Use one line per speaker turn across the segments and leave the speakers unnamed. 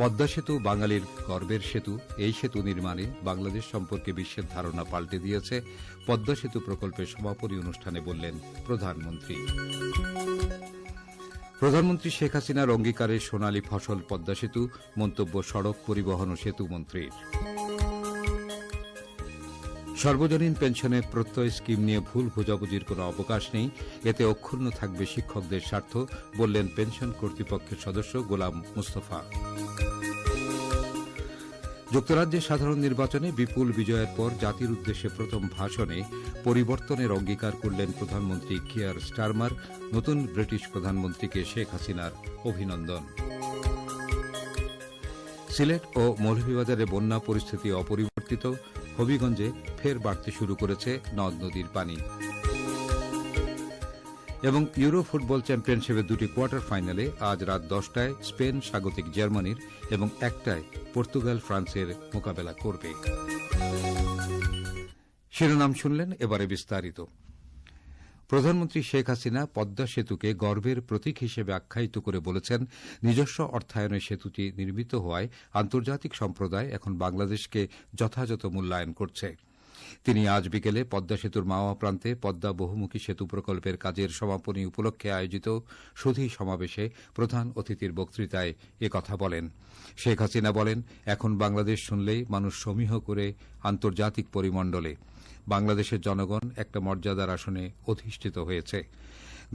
পদ্মা সেতু বাঙালির গর্বের সেতু এই সেতু নির্মাণে বাংলাদেশ সম্পর্কে বিশ্বের ধারণা পাল্টে দিয়েছে পদ্মা সেতু প্রকল্পের সমাপনী অনুষ্ঠানে বললেন প্রধানমন্ত্রী প্রধানমন্ত্রী শেখ হাসিনার অঙ্গীকারে সোনালী ফসল পদ্মা সেতু মন্তব্য সড়ক পরিবহন ও সেতু মন্ত্রীর সর্বজনীন পেনশনের প্রত্যয় স্কিম নিয়ে ভুল বোঝাবুঝির কোনো অবকাশ নেই এতে অক্ষুণ্ণ থাকবে শিক্ষকদের স্বার্থ বললেন পেনশন কর্তৃপক্ষের সদস্য গোলাম মুস্তফা যুক্তরাজ্যের সাধারণ নির্বাচনে বিপুল বিজয়ের পর জাতির উদ্দেশ্যে প্রথম ভাষণে পরিবর্তনের অঙ্গীকার করলেন প্রধানমন্ত্রী কিয়ার স্টারমার নতুন ব্রিটিশ প্রধানমন্ত্রীকে শেখ হাসিনার অভিনন্দন সিলেট ও মৌলভীবাজারে বন্যা পরিস্থিতি অপরিবর্তিত হবিগঞ্জে ফের বাড়তে শুরু করেছে নদ নদীর পানি এবং ইউরো ফুটবল চ্যাম্পিয়নশিপের দুটি কোয়ার্টার ফাইনালে আজ রাত দশটায় স্পেন স্বাগতিক জার্মানির এবং একটায় পর্তুগাল ফ্রান্সের মোকাবেলা করবে শিরোনাম শুনলেন এবারে বিস্তারিত প্রধানমন্ত্রী শেখ হাসিনা পদ্মা সেতুকে গর্বের প্রতীক হিসেবে আখ্যায়িত করে বলেছেন নিজস্ব অর্থায়নে সেতুটি নির্মিত হওয়ায় আন্তর্জাতিক সম্প্রদায় এখন বাংলাদেশকে যথাযথ মূল্যায়ন করছে তিনি আজ বিকেলে পদ্মা সেতুর মাওয়া প্রান্তে পদ্মা বহুমুখী সেতু প্রকল্পের কাজের সমাপনী উপলক্ষে আয়োজিত সুধী সমাবেশে প্রধান অতিথির বক্তৃতায় কথা বলেন শেখ হাসিনা বলেন এখন বাংলাদেশ শুনলেই মানুষ সমীহ করে আন্তর্জাতিক পরিমণ্ডলে বাংলাদেশের জনগণ একটা মর্যাদার আসনে অধিষ্ঠিত হয়েছে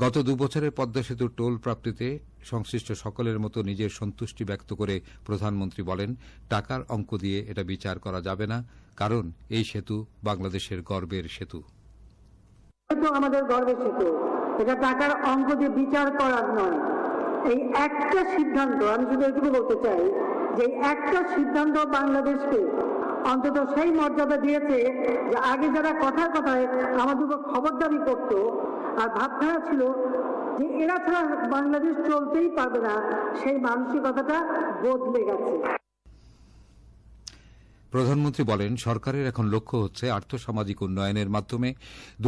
গত দুবছরে পদ্মা সেতু টোল প্রাপ্তিতে সংশ্লিষ্ট সকলের মতো নিজের সন্তুষ্টি ব্যক্ত করে প্রধানমন্ত্রী বলেন টাকার অঙ্ক দিয়ে এটা বিচার করা যাবে না কারণ এই সেতু বাংলাদেশের গর্বের সেতু আমাদের গর্বের সেতু এটা টাকার অঙ্ক দিয়ে বিচার করার নয় এই একটা সিদ্ধান্ত আমি শুধু এটুকু বলতে চাই যে একটা সিদ্ধান্ত বাংলাদেশকে অন্তত সেই মর্যাদা দিয়েছে যে আগে যারা কথায় কথায় আমাদের উপর খবরদারি করতো আর ভাবধারা ছিল যে এরা ছাড়া বাংলাদেশ চলতেই পারবে না সেই মানসিকতাটা বদলে গেছে প্রধানমন্ত্রী বলেন সরকারের এখন লক্ষ্য হচ্ছে আর্থসামাজিক উন্নয়নের মাধ্যমে দু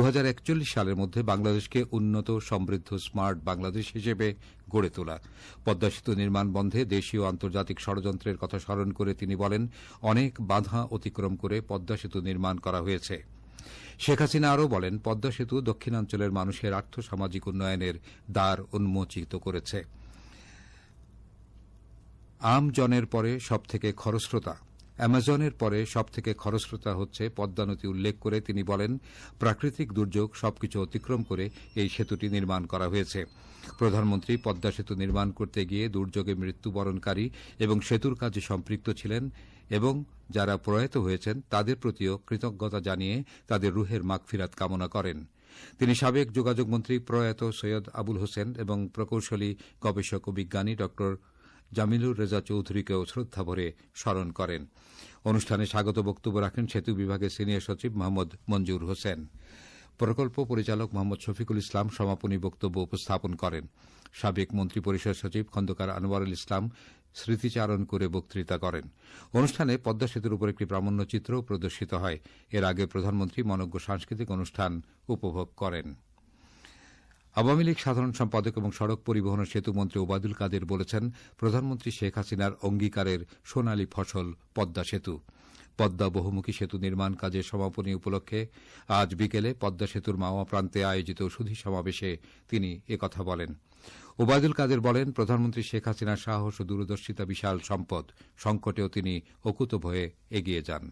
সালের মধ্যে বাংলাদেশকে উন্নত সমৃদ্ধ স্মার্ট বাংলাদেশ হিসেবে গড়ে তোলা পদ্মা সেতু নির্মাণ বন্ধে দেশীয় আন্তর্জাতিক ষড়যন্ত্রের কথা স্মরণ করে তিনি বলেন অনেক বাধা অতিক্রম করে পদ্মা সেতু নির্মাণ করা হয়েছে শেখ হাসিনা আরও বলেন পদ্মা সেতু দক্ষিণাঞ্চলের মানুষের আর্থসামাজিক উন্নয়নের দ্বার উন্মোচিত করেছে আমজনের পরে সবথেকে খরস্রোতা অ্যামাজনের পরে সবথেকে খরস্রোতা হচ্ছে পদ্মা নদী উল্লেখ করে তিনি বলেন প্রাকৃতিক দুর্যোগ সবকিছু অতিক্রম করে এই সেতুটি নির্মাণ করা হয়েছে প্রধানমন্ত্রী পদ্মা সেতু নির্মাণ করতে গিয়ে দুর্যোগে মৃত্যুবরণকারী এবং সেতুর কাজে সম্পৃক্ত ছিলেন এবং যারা প্রয়াত হয়েছেন তাদের প্রতিও কৃতজ্ঞতা জানিয়ে তাদের রুহের মাগফিরাত কামনা করেন তিনি সাবেক যোগাযোগ মন্ত্রী প্রয়াত সৈয়দ আবুল হোসেন এবং প্রকৌশলী গবেষক ও বিজ্ঞানী ডক্টর জামিলুর রেজা চৌধুরীকেও শ্রদ্ধাভরে স্মরণ করেন অনুষ্ঠানে স্বাগত বক্তব্য রাখেন সেতু বিভাগের সিনিয়র সচিব মোহাম্মদ মঞ্জুর হোসেন প্রকল্প পরিচালক মোহাম্মদ শফিকুল ইসলাম সমাপনী বক্তব্য উপস্থাপন করেন সাবেক মন্ত্রিপরিষদ সচিব খন্দকার আনোয়ারুল ইসলাম স্মৃতিচারণ করে বক্তৃতা করেন অনুষ্ঠানে পদ্মা সেতুর উপর একটি প্রামাণ্যচিত্র প্রদর্শিত হয় এর আগে প্রধানমন্ত্রী মনজ্ঞ সাংস্কৃতিক অনুষ্ঠান উপভোগ করেন আওয়ামী লীগ সাধারণ সম্পাদক এবং সড়ক পরিবহন সেতু মন্ত্রী ওবায়দুল কাদের বলেছেন প্রধানমন্ত্রী শেখ হাসিনার অঙ্গীকারের সোনালী ফসল পদ্মা সেতু পদ্মা বহুমুখী সেতু নির্মাণ কাজের সমাপনী উপলক্ষে আজ বিকেলে পদ্মা সেতুর মাওয়া প্রান্তে আয়োজিত সুধী সমাবেশে তিনি একথা বলেন ওবায়দুল কাদের বলেন প্রধানমন্ত্রী শেখ হাসিনার সাহস ও দূরদর্শিতা বিশাল সম্পদ সংকটেও তিনি অকুত ভয়ে এগিয়ে যান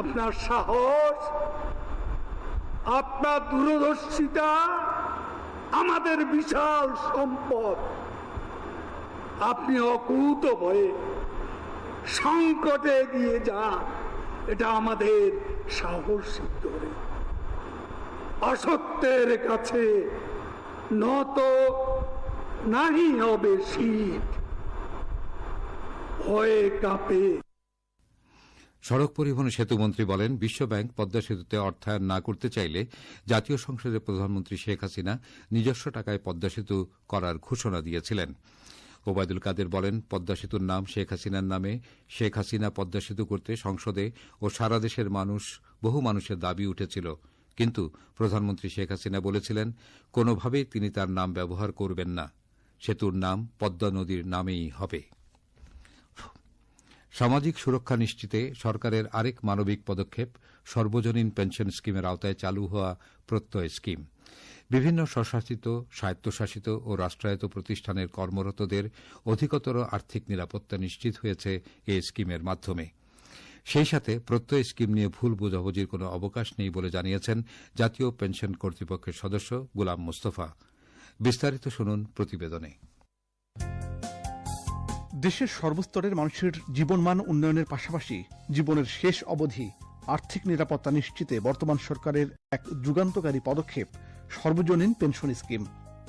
আপনার সাহস আপনার দূরদর্শিতা আমাদের বিশাল সম্পদ আপনি অকুত ভয়ে সংকটে এগিয়ে যান এটা আমাদের সাহস ধরে অসত্যের কাছে নত নাহি হবে শীত হয়ে কাঁপে সড়ক পরিবহন সেতুমন্ত্রী বলেন বিশ্বব্যাংক পদ্মা সেতুতে অর্থায়ন না করতে চাইলে জাতীয় সংসদে প্রধানমন্ত্রী শেখ হাসিনা নিজস্ব টাকায় পদ্মা সেতু করার ঘোষণা দিয়েছিলেন ওবায়দুল কাদের বলেন পদ্মা সেতুর নাম শেখ হাসিনার নামে শেখ হাসিনা পদ্মা সেতু করতে সংসদে ও সারা দেশের মানুষ বহু মানুষের দাবি উঠেছিল কিন্তু প্রধানমন্ত্রী শেখ হাসিনা বলেছিলেন কোনোভাবেই তিনি তার নাম ব্যবহার করবেন না সেতুর নাম পদ্মা নদীর নামেই হবে সামাজিক সুরক্ষা নিশ্চিতে সরকারের আরেক মানবিক পদক্ষেপ সর্বজনীন পেনশন স্কিমের আওতায় চালু হওয়া প্রত্যয় স্কিম বিভিন্ন স্বশাসিত স্বায়ত্তশাসিত ও রাষ্ট্রায়ত্ত প্রতিষ্ঠানের কর্মরতদের অধিকতর আর্থিক নিরাপত্তা নিশ্চিত হয়েছে এই স্কিমের মাধ্যমে সেই সাথে প্রত্যয় স্কিম নিয়ে ভুল বোঝাবুঝির কোনো অবকাশ নেই বলে জানিয়েছেন জাতীয় পেনশন কর্তৃপক্ষের সদস্য গোলাম মোস্তফা বিস্তারিত শুনুন প্রতিবেদনে
দেশের সর্বস্তরের মানুষের জীবনমান উন্নয়নের পাশাপাশি জীবনের শেষ অবধি আর্থিক নিরাপত্তা নিশ্চিতে বর্তমান সরকারের এক যুগান্তকারী পদক্ষেপ সর্বজনীন পেনশন স্কিম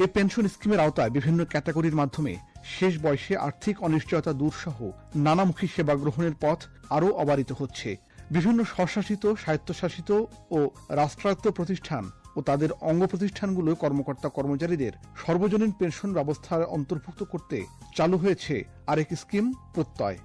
এ পেনশন স্কিমের আওতায় বিভিন্ন ক্যাটাগরির মাধ্যমে শেষ বয়সে আর্থিক অনিশ্চয়তা দূর সহ নানামুখী সেবা গ্রহণের পথ আরও অবারিত হচ্ছে বিভিন্ন স্বশাসিত স্বায়ত্তশাসিত ও রাষ্ট্রায়ত্ত প্রতিষ্ঠান ও তাদের অঙ্গ প্রতিষ্ঠানগুলো কর্মকর্তা কর্মচারীদের সর্বজনীন পেনশন ব্যবস্থার অন্তর্ভুক্ত করতে চালু হয়েছে আরেক স্কিম প্রত্যয়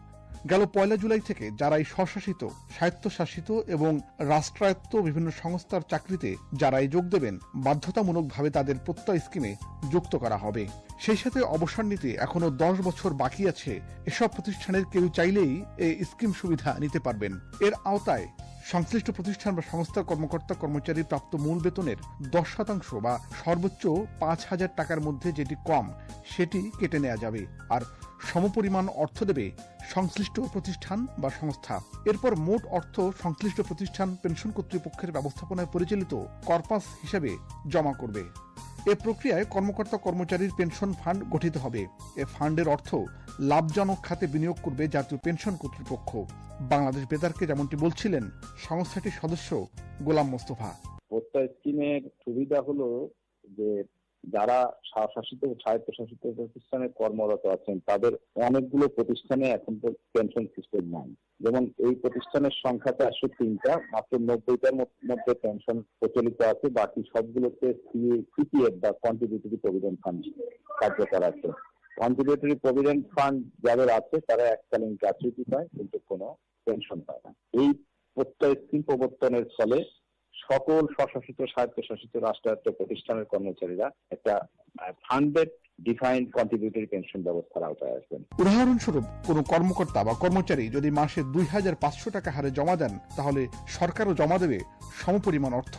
গেল পয়লা জুলাই থেকে যারাই স্বশাসিত স্বায়ত্তশাসিত এবং রাষ্ট্রায়ত্ত বিভিন্ন সংস্থার চাকরিতে যারাই যোগ দেবেন বাধ্যতামূলকভাবে তাদের প্রত্যয় স্কিমে যুক্ত করা হবে সেই সাথে অবসর নিতে এখনো দশ বছর বাকি আছে এসব প্রতিষ্ঠানের কেউ চাইলেই এই স্কিম সুবিধা নিতে পারবেন এর আওতায় সংশ্লিষ্ট প্রতিষ্ঠান বা সংস্থার কর্মকর্তা কর্মচারী প্রাপ্ত মূল বেতনের দশ শতাংশ বা সর্বোচ্চ পাঁচ হাজার টাকার মধ্যে যেটি কম সেটি কেটে নেওয়া যাবে আর সমপরিমাণ অর্থ দেবে সংশ্লিষ্ট প্রতিষ্ঠান বা সংস্থা এরপর মোট অর্থ সংশ্লিষ্ট প্রতিষ্ঠান পেনশন কর্তৃপক্ষের ব্যবস্থাপনায় পরিচালিত কর্পাস হিসেবে জমা করবে এ প্রক্রিয়ায় কর্মকর্তা কর্মচারীর পেনশন ফান্ড গঠিত হবে এ ফান্ডের অর্থ লাভজনক খাতে বিনিয়োগ করবে জাতীয় পেনশন কর্তৃপক্ষ বাংলাদেশ বেতারকে যেমনটি বলছিলেন সংস্থাটির সদস্য গোলাম মোস্তফা প্রত্যয় স্কিমের সুবিধা হলো যে যারা স্বায়ত্তশাসিত স্বায়ত্তশাসিত প্রতিষ্ঠানে কর্মরত আছেন তাদের অনেকগুলো প্রতিষ্ঠানে এখন তো পেনশন সিস্টেম নাই যেমন এই প্রতিষ্ঠানের সংখ্যাটা একশো তিনটা মাত্র নব্বইটার মধ্যে পেনশন প্রচলিত আছে বাকি সবগুলোতে সিপিএফ বা কন্ট্রিবিউটরি প্রভিডেন্ট ফান্ড কার্যকর আছে কন্ট্রিবিউটরি প্রভিডেন্ট ফান্ড যাদের আছে তারা এককালীন গ্রাচুইটি পায় কিন্তু কোনো পেনশন পায় না এই প্রত্যয় স্কিম প্রবর্তনের ফলে সকল স্বশাসিত স্বায়ত্তশাসিত রাষ্ট্রায়ত্ত প্রতিষ্ঠানের কর্মচারীরা একটা ফান্ডেড ডিফাইন্ড কন্ট্রিবিউটরি পেনশন ব্যবস্থার আওতায় আসবেন উদাহরণস্বরূপ কোন কর্মকর্তা বা কর্মচারী যদি মাসে দুই হাজার পাঁচশো টাকা হারে জমা দেন তাহলে সরকারও জমা দেবে সমপরিমাণ অর্থ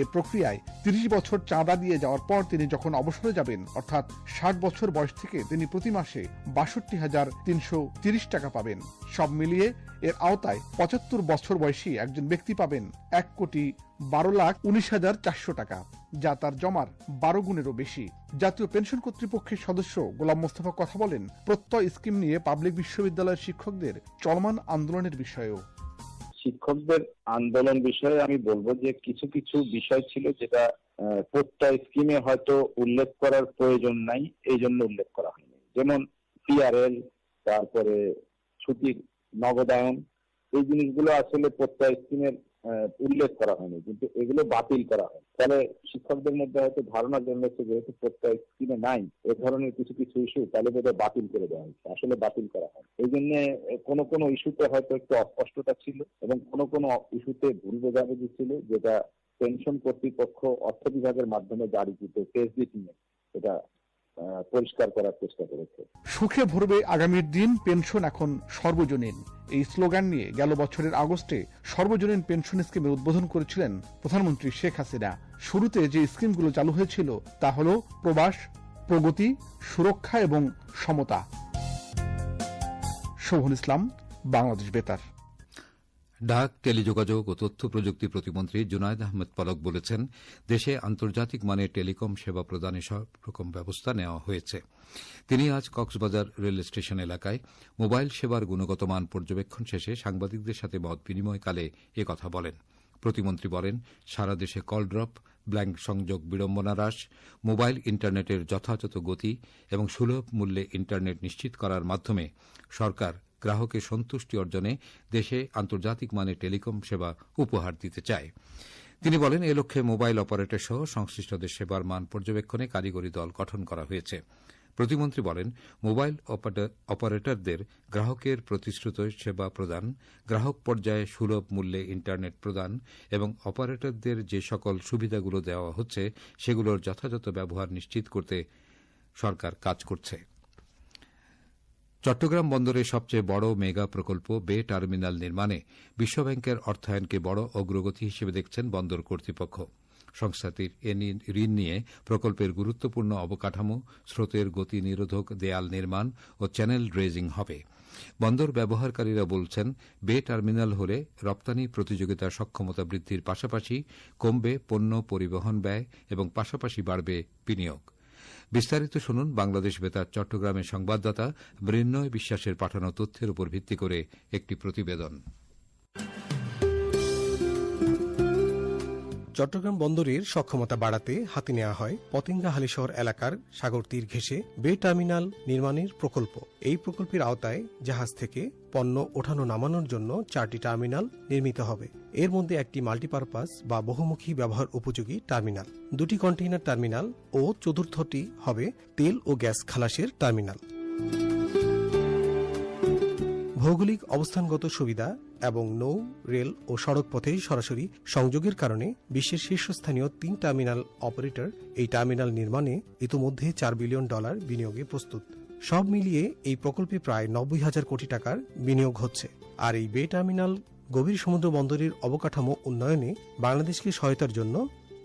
এ প্রক্রিয়ায় তিরিশ বছর চাঁদা দিয়ে যাওয়ার পর তিনি যখন অবসরে যাবেন অর্থাৎ ষাট বছর বয়স থেকে তিনি প্রতি মাসে বাষট্টি হাজার তিনশো তিরিশ টাকা পাবেন সব মিলিয়ে এর আওতায় পঁচাত্তর বছর বয়সী একজন ব্যক্তি পাবেন এক কোটি বারো লাখ উনিশ হাজার চারশো টাকা যা তার জমার বারো গুণেরও বেশি জাতীয় পেনশন কর্তৃপক্ষের সদস্য গোলাম মোস্তফা কথা বলেন প্রত্যয় স্কিম নিয়ে পাবলিক বিশ্ববিদ্যালয়ের শিক্ষকদের চলমান আন্দোলনের বিষয়েও
শিক্ষকদের আন্দোলন বিষয়ে আমি বলবো যে কিছু কিছু বিষয় ছিল যেটা প্রত্যয় স্কিমে হয়তো উল্লেখ করার প্রয়োজন নাই এই জন্য উল্লেখ করা হয়নি যেমন পিআরএল তারপরে ছুটির নগদায়ন এই জিনিসগুলো আসলে প্রত্যয় স্কিমের উল্লেখ করা হয়নি কিন্তু এগুলো বাতিল করা হয় ফলে শিক্ষকদের মধ্যে হয়তো ধারণা জন্মেছে যেহেতু প্রত্যয় স্কিমে নাই এ ধরনের কিছু কিছু ইস্যু তাহলে বোধহয় বাতিল করে দেওয়া হয়েছে আসলে বাতিল করা হয় এই জন্য কোনো কোনো ইস্যুতে হয়তো একটু অস্পষ্টতা ছিল এবং কোন কোনো ইস্যুতে ভুল বোঝাবুঝি ছিল যেটা পেনশন কর্তৃপক্ষ অর্থ বিভাগের মাধ্যমে জারি জারিকৃত কেস এটা পরিষ্কার করার চেষ্টা করেছে
সুখে ভরবে আগামীর দিন পেনশন এখন সর্বজনীন এই স্লোগান নিয়ে গেল বছরের আগস্টে সর্বজনীন পেনশন স্কিমের উদ্বোধন করেছিলেন প্রধানমন্ত্রী শেখ হাসিনা শুরুতে যে স্কিমগুলো চালু হয়েছিল তা হল প্রবাস প্রগতি সুরক্ষা এবং সমতা শোভন ইসলাম বাংলাদেশ বেতার
ডাক টেলিযোগাযোগ ও তথ্য প্রযুক্তি প্রতিমন্ত্রী জুনায়দ আহমেদ পলক বলেছেন দেশে আন্তর্জাতিক মানের টেলিকম সেবা প্রদানে সবরকম ব্যবস্থা নেওয়া হয়েছে তিনি আজ কক্সবাজার রেল স্টেশন এলাকায় মোবাইল সেবার গুণগত মান পর্যবেক্ষণ শেষে সাংবাদিকদের সাথে মত বিনিময়কালে কথা বলেন প্রতিমন্ত্রী বলেন সারা দেশে কল ড্রপ ব্ল্যাঙ্ক সংযোগ বিড়ম্বনা হ্রাস মোবাইল ইন্টারনেটের যথাযথ গতি এবং সুলভ মূল্যে ইন্টারনেট নিশ্চিত করার মাধ্যমে সরকার গ্রাহকের সন্তুষ্টি অর্জনে দেশে আন্তর্জাতিক মানের টেলিকম সেবা উপহার দিতে চায় তিনি বলেন এ লক্ষ্যে মোবাইল অপারেটর সহ সংশ্লিষ্টদের সেবার মান পর্যবেক্ষণে কারিগরি দল গঠন করা হয়েছে প্রতিমন্ত্রী বলেন মোবাইল অপারেটরদের গ্রাহকের প্রতিশ্রুত সেবা প্রদান গ্রাহক পর্যায়ে সুলভ মূল্যে ইন্টারনেট প্রদান এবং অপারেটরদের যে সকল সুবিধাগুলো দেওয়া হচ্ছে সেগুলোর যথাযথ ব্যবহার নিশ্চিত করতে সরকার কাজ করছে চট্টগ্রাম বন্দরের সবচেয়ে বড় মেগা প্রকল্প বে টার্মিনাল নির্মাণে বিশ্বব্যাংকের অর্থায়নকে বড় অগ্রগতি হিসেবে দেখছেন বন্দর কর্তৃপক্ষ সংস্থাটির এ ঋণ নিয়ে প্রকল্পের গুরুত্বপূর্ণ অবকাঠামো স্রোতের গতি নিরোধক দেয়াল নির্মাণ ও চ্যানেল ড্রেজিং হবে বন্দর ব্যবহারকারীরা বলছেন বে টার্মিনাল হলে রপ্তানি প্রতিযোগিতার সক্ষমতা বৃদ্ধির পাশাপাশি কমবে পণ্য পরিবহন ব্যয় এবং পাশাপাশি বাড়বে বিনিয়োগ বিস্তারিত শুনুন বাংলাদেশ বেতার চট্টগ্রামের সংবাদদাতা মৃন্ময় বিশ্বাসের পাঠানো তথ্যের উপর ভিত্তি করে একটি প্রতিবেদন
চট্টগ্রাম বন্দরের সক্ষমতা বাড়াতে হাতে নেওয়া হয় পতেঙ্গা হালিশহর এলাকার সাগর তীর ঘেঁষে বে টার্মিনাল নির্মাণের প্রকল্প এই প্রকল্পের আওতায় জাহাজ থেকে পণ্য ওঠানো নামানোর জন্য চারটি টার্মিনাল নির্মিত হবে এর মধ্যে একটি মাল্টিপারপাস বা বহুমুখী ব্যবহার উপযোগী টার্মিনাল দুটি কন্টেইনার টার্মিনাল ও চতুর্থটি হবে তেল ও গ্যাস খালাসের টার্মিনাল ভৌগোলিক অবস্থানগত সুবিধা এবং নৌ রেল ও সড়ক পথে সরাসরি সংযোগের কারণে বিশ্বের শীর্ষস্থানীয় তিন টার্মিনাল অপারেটর এই টার্মিনাল নির্মাণে ইতোমধ্যে চার বিলিয়ন ডলার বিনিয়োগে প্রস্তুত সব মিলিয়ে এই প্রকল্পে প্রায় নব্বই হাজার কোটি টাকার বিনিয়োগ হচ্ছে আর এই বে টার্মিনাল গভীর সমুদ্র বন্দরের অবকাঠামো উন্নয়নে বাংলাদেশকে সহায়তার জন্য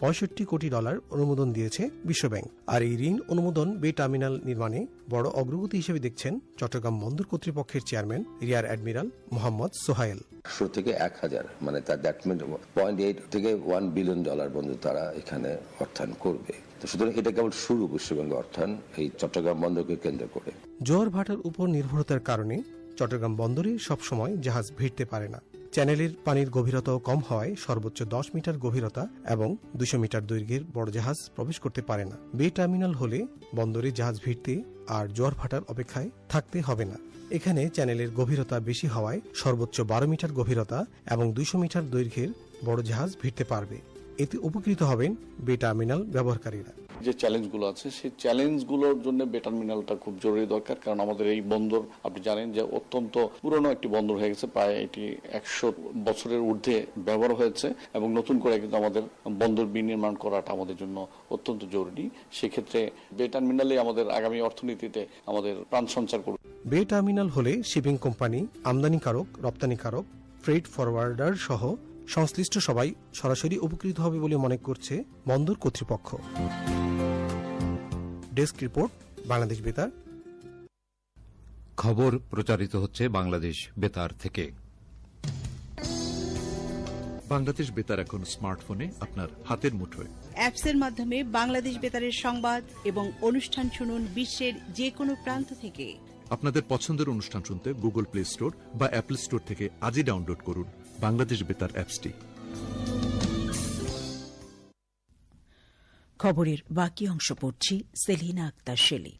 পঁয়ষট্টি কোটি ডলার অনুমোদন দিয়েছে বিশ্বব্যাংক আর এই ঋণ অনুমোদন বে টার্মিনাল নির্মাণে বড় অগ্রগতি হিসেবে দেখছেন চট্টগ্রাম বন্দর কর্তৃপক্ষের chairman rear admiral Mohammad Sohail
একশো থেকে এক হাজার মানে তার দ্যাট মিন পয়েন্ট এইট থেকে ওয়ান বিলিয়ন ডলার পর্যন্ত তারা এখানে অর্থায়ন করবে তো সুতরাং এটা কেবল শুরু বিশ্ববঙ্গ অর্থায়ন এই চট্টগ্রাম বন্দরকে কেন্দ্র করে
জোয়ার ভাটার উপর নির্ভরতার কারণে চট্টগ্রাম বন্দরে সবসময় জাহাজ ভিড়তে পারে না চ্যানেলের পানির গভীরতাও কম হয় সর্বোচ্চ দশ মিটার গভীরতা এবং দুশো মিটার দৈর্ঘ্যের বড় জাহাজ প্রবেশ করতে পারে না বে টার্মিনাল হলে বন্দরে জাহাজ ভিড়তে আর জোয়ার ভাটার অপেক্ষায় থাকতে হবে না এখানে চ্যানেলের গভীরতা বেশি হওয়ায় সর্বোচ্চ বারো মিটার গভীরতা এবং দুশো মিটার দৈর্ঘ্যের বড় জাহাজ ভিড়তে পারবে এতে উপকৃত হবেন বে টার্মিনাল ব্যবহারকারীরা
যে চ্যালেঞ্জগুলো আছে সেই চ্যালেঞ্জগুলোর জন্য বেটার মিনালটা খুব জরুরি দরকার কারণ আমাদের এই বন্দর আপনি জানেন যে অত্যন্ত পুরনো একটি বন্দর হয়ে গেছে প্রায় এটি একশো বছরের ঊর্ধ্বে ব্যবহার হয়েছে এবং নতুন করে কিন্তু আমাদের বন্দর বিনির্মাণ করাটা আমাদের জন্য অত্যন্ত জরুরি সেক্ষেত্রে বে টার্মিনালে আমাদের আগামী অর্থনীতিতে আমাদের প্রাণ সঞ্চার করবে
বে টার্মিনাল হলে শিপিং কোম্পানি আমদানিকারক রপ্তানিকারক ফ্রেড ফরওয়ার্ডার সহ সংশ্লিষ্ট সবাই সরাসরি উপকৃত হবে বলে মনে করছে বন্দর কর্তৃপক্ষ ডেস্ক রিপোর্ট বাংলাদেশ বেতার
খবর প্রচারিত হচ্ছে বাংলাদেশ বেতার থেকে বাংলাদেশ বেতার এখন স্মার্টফোনে আপনার হাতের মুঠোয়
অ্যাপসের মাধ্যমে বাংলাদেশ বেতারের সংবাদ এবং অনুষ্ঠান শুনুন বিশ্বের যে কোনো প্রান্ত থেকে
আপনাদের পছন্দের অনুষ্ঠান শুনতে গুগল প্লে স্টোর বা অ্যাপল স্টোর থেকে আজই ডাউনলোড করুন বাংলাদেশ বেতার অ্যাপসটি
খবরের বাকি অংশ পড়ছি সেলিনা আক্তার শেলি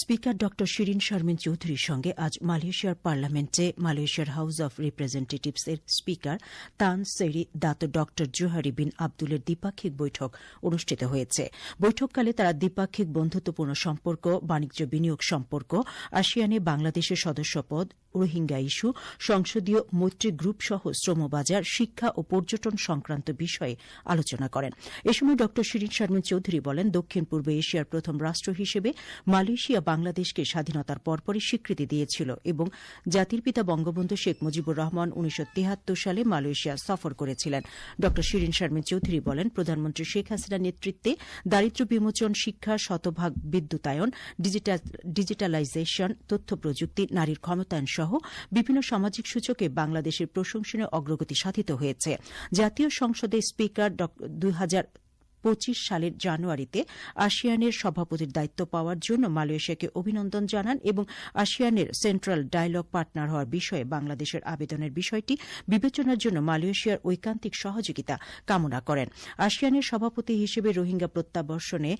স্পিকার ড শিরিন শর্মিন চৌধুরীর সঙ্গে আজ মালয়েশিয়ার পার্লামেন্টে মালয়েশিয়ার হাউস অব রিপ্রেজেন্টেটিভস এর স্পিকার তান সেরি দাত ড জোহারি বিন আবদুলের দ্বিপাক্ষিক বৈঠক অনুষ্ঠিত হয়েছে বৈঠককালে তারা দ্বিপাক্ষিক বন্ধুত্বপূর্ণ সম্পর্ক বাণিজ্য বিনিয়োগ সম্পর্ক আসিয়ানে বাংলাদেশের সদস্যপদ রোহিঙ্গা ইস্যু সংসদীয় মৈত্রী গ্রুপ সহ শ্রমবাজার শিক্ষা ও পর্যটন সংক্রান্ত বিষয়ে আলোচনা করেন এ সময় ড শিরিন শারমিন চৌধুরী বলেন দক্ষিণ পূর্ব এশিয়ার প্রথম রাষ্ট্র হিসেবে মালয়েশিয়া বাংলাদেশকে স্বাধীনতার পরপরই স্বীকৃতি দিয়েছিল এবং জাতির পিতা বঙ্গবন্ধু শেখ মুজিবুর রহমান উনিশশো সালে মালয়েশিয়া সফর করেছিলেন ড শিরিন শর্মিন চৌধুরী বলেন প্রধানমন্ত্রী শেখ হাসিনার নেতৃত্বে দারিদ্র বিমোচন শিক্ষা শতভাগ বিদ্যুতায়ন ডিজিটালাইজেশন তথ্য প্রযুক্তি নারীর ক্ষমতায়ন সহ সহ বিভিন্ন সামাজিক সূচকে বাংলাদেশের প্রশংসনীয় অগ্রগতি সাধিত হয়েছে জাতীয় সংসদে স্পিকার পঁচিশ সালের জানুয়ারিতে আসিয়ানের সভাপতির দায়িত্ব পাওয়ার জন্য মালয়েশিয়াকে অভিনন্দন জানান এবং আসিয়ানের সেন্ট্রাল ডায়লগ পার্টনার হওয়ার বিষয়ে বাংলাদেশের আবেদনের বিষয়টি বিবেচনার জন্য মালয়েশিয়ার ঐকান্তিক সহযোগিতা কামনা করেন আসিয়ানের সভাপতি হিসেবে রোহিঙ্গা প্রত্যাবর্ষণে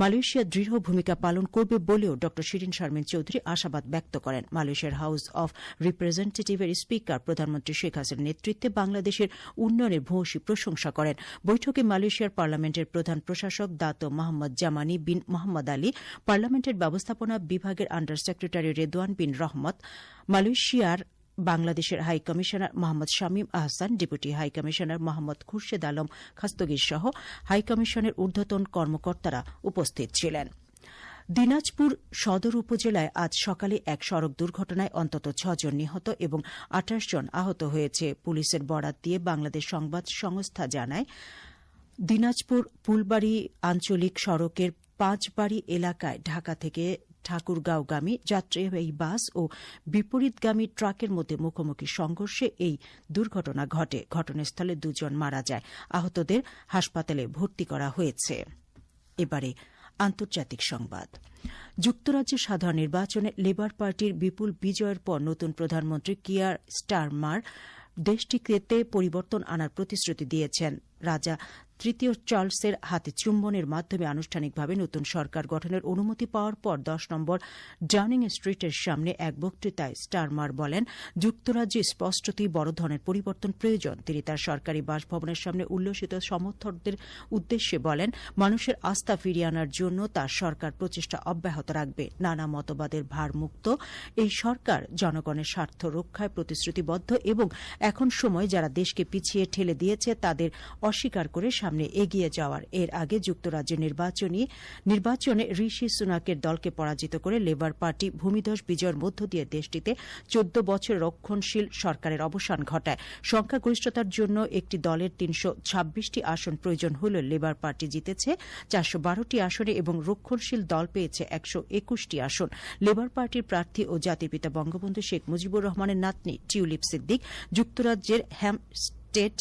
মালয়েশিয়া দৃঢ় ভূমিকা পালন করবে বলেও ড শিরিন শারমিন চৌধুরী আশাবাদ ব্যক্ত করেন মালয়েশিয়ার হাউস অব রিপ্রেজেন্টেটিভের স্পিকার প্রধানমন্ত্রী শেখ হাসিনার নেতৃত্বে বাংলাদেশের উন্নয়নের ভূয়সী প্রশংসা করেন বৈঠকে মালয়েশিয়ার পার্লামেন্টের প্রধান প্রশাসক দাতো মোহাম্মদ জামানি বিন মোহাম্মদ আলী পার্লামেন্টের ব্যবস্থাপনা বিভাগের আন্ডার সেক্রেটারি রেদওয়ান বিন রহমত মালয়েশিয়ার বাংলাদেশের high commissioner Mohammad Shamim Ahsan deputy high commissioner Mohammad Khurshed Alam Khastagir সহ হাই কমিশনের ঊর্ধ্বতন কর্মকর্তারা উপস্থিত ছিলেন দিনাজপুর সদর উপজেলায় আজ সকালে এক সড়ক দুর্ঘটনায় অন্তত ছজন নিহত এবং আঠাশ জন আহত হয়েছে পুলিশের বরাত দিয়ে বাংলাদেশ সংবাদ সংস্থা জানায় দিনাজপুর পুলবাড়ি আঞ্চলিক সড়কের পাঁচবাড়ি এলাকায় ঢাকা থেকে ঠাকুরগাঁওগামী যাত্রীবাহী বাস ও বিপরীতগামী ট্রাকের মধ্যে মুখোমুখি সংঘর্ষে এই দুর্ঘটনা ঘটে ঘটনাস্থলে দুজন মারা যায় আহতদের হাসপাতালে ভর্তি করা হয়েছে এবারে আন্তর্জাতিক সংবাদ যুক্তরাজ্যের সাধারণ নির্বাচনে লেবার পার্টির বিপুল বিজয়ের পর নতুন প্রধানমন্ত্রী কিয়ার স্টারমার দেশটিতে পরিবর্তন আনার প্রতিশ্রুতি দিয়েছেন রাজা তৃতীয় চার্লসের হাতে চুম্বনের মাধ্যমে আনুষ্ঠানিকভাবে নতুন সরকার গঠনের অনুমতি পাওয়ার পর দশ নম্বর ডাউনিং স্ট্রিটের সামনে এক বক্তৃতায় স্টারমার বলেন যুক্তরাজ্যে স্পষ্টতই বড় ধরনের পরিবর্তন প্রয়োজন তিনি তার সরকারি বাসভবনের সামনে উল্লসিত সমর্থকদের উদ্দেশ্যে বলেন মানুষের আস্থা ফিরিয়ে আনার জন্য তার সরকার প্রচেষ্টা অব্যাহত রাখবে নানা মতবাদের ভারমুক্ত এই সরকার জনগণের স্বার্থ রক্ষায় প্রতিশ্রুতিবদ্ধ এবং এখন সময় যারা দেশকে পিছিয়ে ঠেলে দিয়েছে তাদের অস্বীকার করে সামনে এগিয়ে যাওয়ার এর আগে যুক্তরাজ্যের নির্বাচনী নির্বাচনে ঋষি সুনাকের দলকে পরাজিত করে লেবার পার্টি ভূমিধস বিজয়ের মধ্য দিয়ে দেশটিতে চোদ্দ বছর রক্ষণশীল সরকারের অবসান ঘটায় সংখ্যাগরিষ্ঠতার জন্য একটি দলের তিনশো ছাব্বিশটি আসন প্রয়োজন হলেও লেবার পার্টি জিতেছে চারশো বারোটি আসনে এবং রক্ষণশীল দল পেয়েছে একশো একুশটি আসন লেবার পার্টির প্রার্থী ও জাতির পিতা বঙ্গবন্ধু শেখ মুজিবুর রহমানের নাতনি টিউলিপ সিদ্দিক যুক্তরাজ্যের হ্যাম স্টেট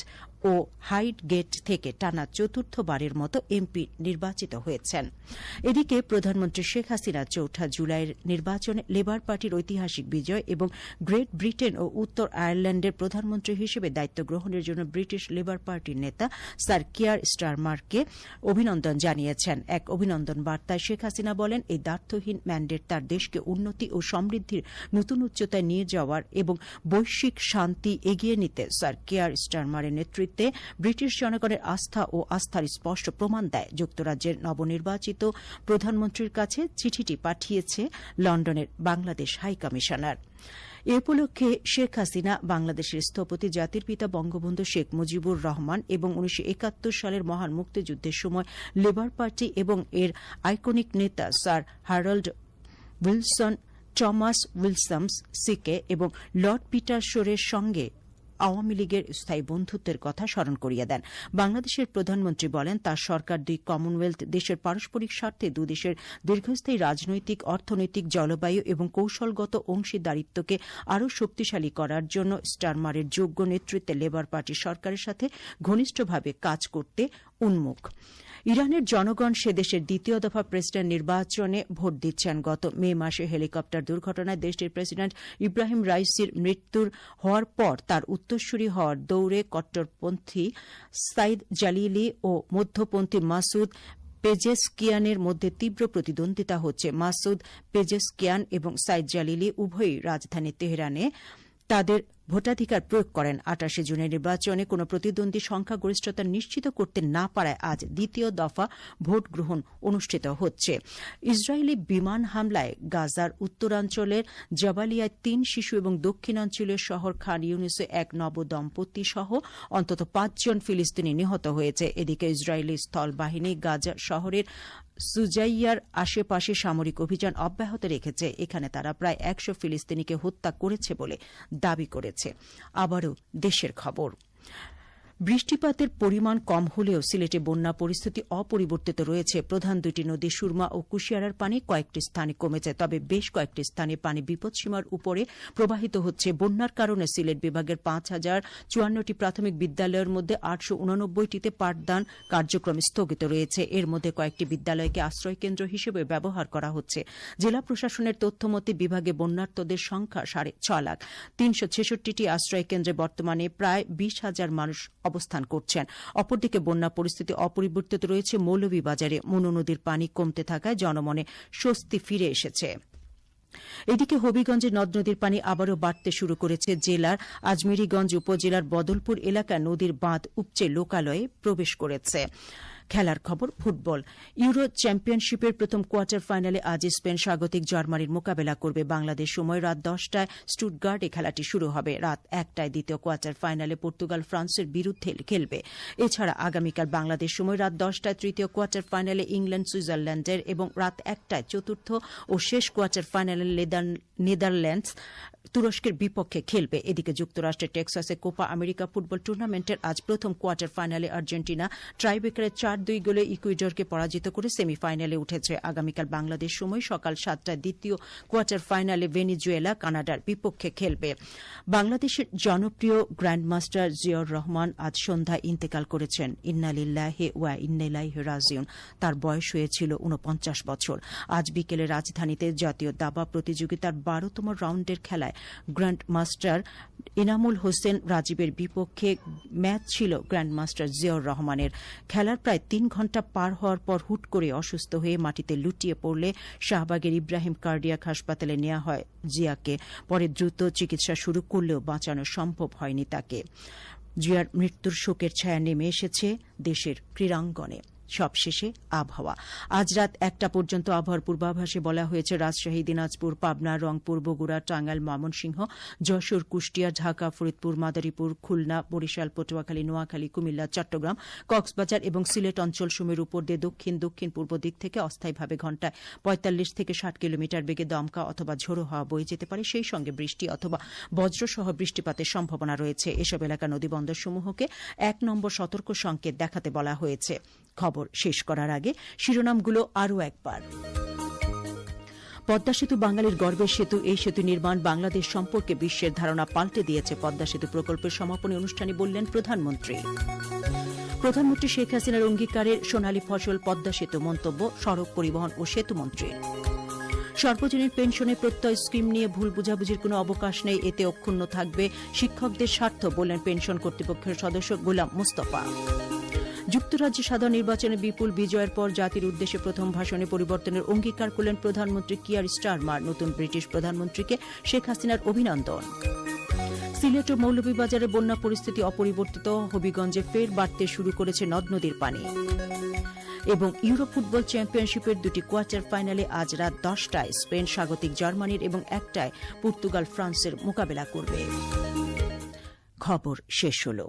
ও গেট থেকে টানা চতুর্থবারের মতো এমপি নির্বাচিত হয়েছেন এদিকে প্রধানমন্ত্রী শেখ হাসিনা চৌঠা জুলাইয়ের নির্বাচনে লেবার পার্টির ঐতিহাসিক বিজয় এবং গ্রেট ব্রিটেন ও উত্তর আয়ারল্যান্ডের প্রধানমন্ত্রী হিসেবে দায়িত্ব গ্রহণের জন্য ব্রিটিশ লেবার পার্টির নেতা স্যার কিয়ার স্টারমার্ককে অভিনন্দন জানিয়েছেন এক অভিনন্দন বার্তায় শেখ হাসিনা বলেন এই দার্থহীন ম্যান্ডেট তার দেশকে উন্নতি ও সমৃদ্ধির নতুন উচ্চতায় নিয়ে যাওয়ার এবং বৈশ্বিক শান্তি এগিয়ে নিতে স্যার কেয়ার স্টারমারের নেতৃত্ব নেতৃত্বে ব্রিটিশ জনগণের আস্থা ও আস্থার স্পষ্ট প্রমাণ দেয় যুক্তরাজ্যের নবনির্বাচিত প্রধানমন্ত্রীর কাছে চিঠিটি পাঠিয়েছে লন্ডনের বাংলাদেশ হাইকমিশনার এ উপলক্ষে শেখ হাসিনা বাংলাদেশের স্থপতি জাতির পিতা বঙ্গবন্ধু শেখ মুজিবুর রহমান এবং উনিশশো সালের মহান মুক্তিযুদ্ধের সময় লেবার পার্টি এবং এর আইকনিক নেতা sir Harold Wilson Thomas Williams সিকে এবং লর্ড পিটার শোরের সঙ্গে আওয়ামী লীগের স্থায়ী বন্ধুত্বের কথা স্মরণ করিয়ে দেন বাংলাদেশের প্রধানমন্ত্রী বলেন তার সরকার দুই কমনওয়েলথ দেশের পারস্পরিক স্বার্থে দুদেশের দীর্ঘস্থায়ী রাজনৈতিক অর্থনৈতিক জলবায়ু এবং কৌশলগত অংশীদারিত্বকে আরও শক্তিশালী করার জন্য স্টারমারের যোগ্য নেতৃত্বে লেবার পার্টি সরকারের সাথে ঘনিষ্ঠভাবে কাজ করতে উন্মুখ ইরানের জনগণ সে দেশের দ্বিতীয় দফা প্রেসিডেন্ট নির্বাচনে ভোট দিচ্ছেন গত মে মাসে হেলিকপ্টার দুর্ঘটনায় দেশটির প্রেসিডেন্ট ইব্রাহিম রাইসির মৃত্যুর হওয়ার পর তার উত্তরসূরি হওয়ার দৌড়ে কট্টরপন্থী সাইদ জালিলি ও মধ্যপন্থী মাসুদ পেজেসকিয়ানের মধ্যে তীব্র প্রতিদ্বন্দ্বিতা হচ্ছে মাসুদ পেজেসকিয়ান এবং সাইদ জালিলি উভয়ই রাজধানী তেহরানে তাদের ভোটাধিকার প্রয়োগ করেন আটাশে জুনের নির্বাচনে কোনো প্রতিদ্বন্দ্বী সংখ্যাগরিষ্ঠতা নিশ্চিত করতে না পারায় আজ দ্বিতীয় দফা ভোট গ্রহণ অনুষ্ঠিত হচ্ছে ইসরায়েলি বিমান হামলায় গাজার উত্তরাঞ্চলের জবালিয়ায় তিন শিশু এবং দক্ষিণাঞ্চলীয় শহর খান ইউনিসে এক দম্পতি সহ অন্তত পাঁচজন ফিলিস্তিনি নিহত হয়েছে এদিকে ইসরায়েলি স্থল বাহিনী গাজা শহরের সুজাইয়ার আশেপাশে সামরিক অভিযান অব্যাহত রেখেছে এখানে তারা প্রায় একশো ফিলিস্তিনিকে হত্যা করেছে বলে দাবি করেছে আবারও দেশের খবর বৃষ্টিপাতের পরিমাণ কম হলেও সিলেটে বন্যা পরিস্থিতি অপরিবর্তিত রয়েছে প্রধান দুটি নদী সুরমা ও কুশিয়ারার পানি কয়েকটি স্থানে কমেছে তবে বেশ কয়েকটি স্থানে পানি বিপদসীমার উপরে প্রবাহিত হচ্ছে বন্যার কারণে সিলেট বিভাগের পাঁচ হাজার চুয়ান্নটি প্রাথমিক বিদ্যালয়ের মধ্যে আটশো উনানব্বইটিতে পাঠদান কার্যক্রম স্থগিত রয়েছে এর মধ্যে কয়েকটি বিদ্যালয়কে আশ্রয়কেন্দ্র হিসেবে ব্যবহার করা হচ্ছে জেলা প্রশাসনের তথ্যমতে বিভাগে বন্যার্তদের সংখ্যা সাড়ে ছ লাখ তিনশো ছেষট্টিটি আশ্রয়কেন্দ্রে বর্তমানে প্রায় বিশ হাজার মানুষ অবস্থান করছেন অপরদিকে বন্যা পরিস্থিতি অপরিবর্তিত রয়েছে মৌলভীবাজারে মনো নদীর পানি কমতে থাকায় জনমনে স্বস্তি ফিরে এসেছে এদিকে হবিগঞ্জে নদ নদীর পানি আবারও বাড়তে শুরু করেছে জেলার আজমিরিগঞ্জ উপজেলার বদলপুর এলাকা নদীর বাঁধ উপচে লোকালয়ে প্রবেশ করেছে খেলার খবর ফুটবল ইউরো চ্যাম্পিয়নশিপের প্রথম কোয়ার্টার ফাইনালে আজ স্পেন স্বাগতিক জার্মানির মোকাবেলা করবে বাংলাদেশ সময় রাত দশটায় স্টুটগার্ডে খেলাটি শুরু হবে রাত একটায় দ্বিতীয় কোয়ার্টার ফাইনালে পর্তুগাল ফ্রান্সের বিরুদ্ধে খেলবে এছাড়া আগামীকাল বাংলাদেশ সময় রাত দশটায় তৃতীয় কোয়ার্টার ফাইনালে ইংল্যান্ড সুইজারল্যান্ডের এবং রাত একটায় চতুর্থ ও শেষ কোয়ার্টার ফাইনালে নেদারল্যান্ডস তুরস্কের বিপক্ষে খেলবে এদিকে যুক্তরাষ্ট্রের টেক্সাসে কোপা আমেরিকা ফুটবল টুর্নামেন্টের আজ প্রথম কোয়ার্টার ফাইনালে আর্জেন্টিনা ট্রাইব্রেকারে চার দুই গোলে ইকুইডরকে পরাজিত করে সেমিফাইনালে উঠেছে আগামীকাল বাংলাদেশ সময় সকাল সাতটায় দ্বিতীয় কোয়ার্টার ফাইনালে ভেনিজুয়েলা কানাডার বিপক্ষে খেলবে বাংলাদেশের জনপ্রিয় গ্র্যান্ডমাস্টার জিয়র রহমান আজ সন্ধ্যায় ইন্তেকাল করেছেন ইন্নালিল্লাহে ওয়া হে রাজিউন তার বয়স হয়েছিল উনপঞ্চাশ বছর আজ বিকেলে রাজধানীতে জাতীয় দাবা প্রতিযোগিতার বারোতম রাউন্ডের খেলায় হয় গ্র্যান্ড মাস্টার এনামুল হোসেন রাজীবের বিপক্ষে ম্যাচ ছিল গ্র্যান্ড মাস্টার জিয়াউর রহমানের খেলার প্রায় তিন ঘন্টা পার হওয়ার পর হুট করে অসুস্থ হয়ে মাটিতে লুটিয়ে পড়লে শাহবাগের ইব্রাহিম কার্ডিয়াক হাসপাতালে নেওয়া হয় জিয়াকে পরে দ্রুত চিকিৎসা শুরু করলেও বাঁচানো সম্ভব হয়নি তাকে জিয়ার মৃত্যুর শোকের ছায়া নেমে এসেছে দেশের ক্রীড়াঙ্গনে সবশেষে আবহাওয়া আজ রাত একটা পর্যন্ত আবহাওয়ার পূর্বাভাসে বলা হয়েছে রাজশাহী দিনাজপুর পাবনা রংপুর বগুড়া টাঙ্গাইল ময়মনসিংহ যশোর কুষ্টিয়া ঢাকা ফরিদপুর মাদারীপুর খুলনা বরিশাল পটুয়াখালী নোয়াখালী কুমিল্লা চট্টগ্রাম কক্সবাজার এবং সিলেট অঞ্চল উপর দিয়ে দক্ষিণ দক্ষিণ পূর্ব দিক থেকে অস্থায়ীভাবে ঘণ্টায় পঁয়তাল্লিশ থেকে ষাট কিলোমিটার বেগে দমকা অথবা ঝোড়ো হওয়া বয়ে যেতে পারে সেই সঙ্গে বৃষ্টি অথবা বজ্রসহ বৃষ্টিপাতের সম্ভাবনা রয়েছে এসব এলাকা নদীবন্দরসমূহকে এক নম্বর সতর্ক সংকেত দেখাতে বলা হয়েছে খবর শেষ করার আগে শিরোনামগুলো আরও একবার পদ্মা সেতু বাঙালির গর্বের সেতু এই সেতু নির্মাণ বাংলাদেশ সম্পর্কে বিশ্বের ধারণা পাল্টে দিয়েছে পদ্মা সেতু প্রকল্পের সমাপনী অনুষ্ঠানে বললেন প্রধানমন্ত্রী প্রধানমন্ত্রী শেখ হাসিনার অঙ্গীকারের সোনালী ফসল পদ্মা সেতু মন্তব্য সড়ক পরিবহন ও সেতু মন্ত্রী সর্বজনীন পেনশনে প্রত্যয় স্কিম নিয়ে ভুল বুঝাবুঝির কোনো অবকাশ নেই এতে অক্ষুণ্ণ থাকবে শিক্ষকদের স্বার্থ বললেন পেনশন কর্তৃপক্ষের সদস্য গোলাম মুস্তফা যুক্তরাজ্যে সাধারণ নির্বাচনে বিপুল বিজয়ের পর জাতির উদ্দেশ্যে প্রথম ভাষণে পরিবর্তনের অঙ্গীকার করলেন প্রধানমন্ত্রী কিয়ার স্টারমার নতুন ব্রিটিশ প্রধানমন্ত্রীকে শেখ হাসিনার অভিনন্দন সিলেট ও মৌলভীবাজারে বন্যা পরিস্থিতি অপরিবর্তিত হবিগঞ্জে ফের বাড়তে শুরু করেছে নদ নদীর পানি এবং ইউরোপ ফুটবল চ্যাম্পিয়নশিপের দুটি কোয়ার্টার ফাইনালে আজ রাত দশটায় স্পেন স্বাগতিক জার্মানির এবং একটায় পর্তুগাল ফ্রান্সের মোকাবেলা করবে খবর শেষ হলো